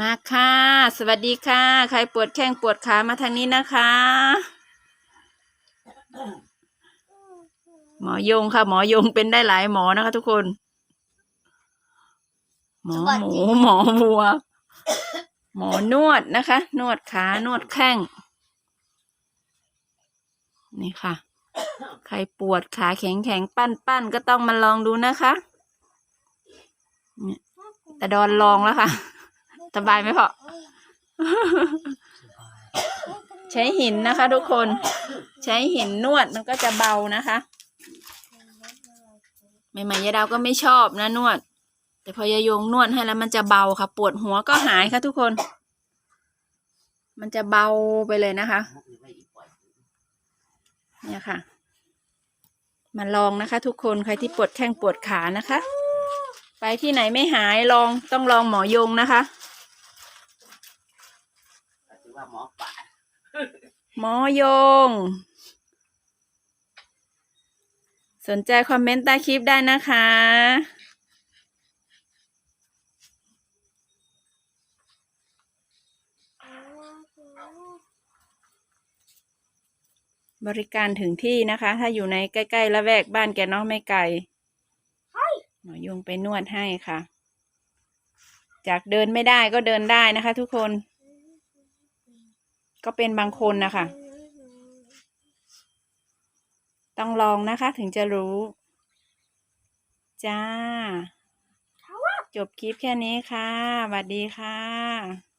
มาค่ะ สวัสดีค่ะ ใครปวดแข้งปวดขามาทางนี้นะคะ หมอยงค่ะ หมอยงเป็นได้หลายหมอนะคะทุกคน หมอหมูหมอวัว หมอนวดนะคะ นวดขานวดแข้ง นี่ค่ะ ใครปวดขาแข็งแข็งๆปั้นปั้นๆก็ต้องมาลองดูนะคะเนี่ยแต่ดอนลองแล้วค่ะ สบายไหมพ่อ ใช้หินนะคะ ทุกคน ใช้หินนวดมันก็จะเบานะคะใหม่ๆยายดาวก็ไม่ชอบนะนวด แต่พอยายงนวดให้แล้วมันจะเบาค่ะ ปวดหัวก็หายค่ะทุกคน มันจะเบาไปเลยนะคะเนี่ยค่ะ มาลองนะคะ ทุกคนใครที่ปวดแข้งปวดขานะคะ ไปที่ไหนไม่หายลองต้องลองหมอยงนะคะ ว่าหมอป่าหมอยง สนใจคอมเมนต์ใต้คลิปได้นะคะ บริการถึงที่นะคะ ถ้าอยู่ในใกล้ๆละแวกบ้านแกเน้องไม่ไกลหมอยงไปนวดให้ค่ะ จากเดินไม่ได้ก็เดินได้นะคะทุกคน ก็เป็นบางคนนะคะ ต้องลองนะคะถึงจะรู้ จ้า จบคลิปแค่นี้ค่ะสวัสดีค่ะ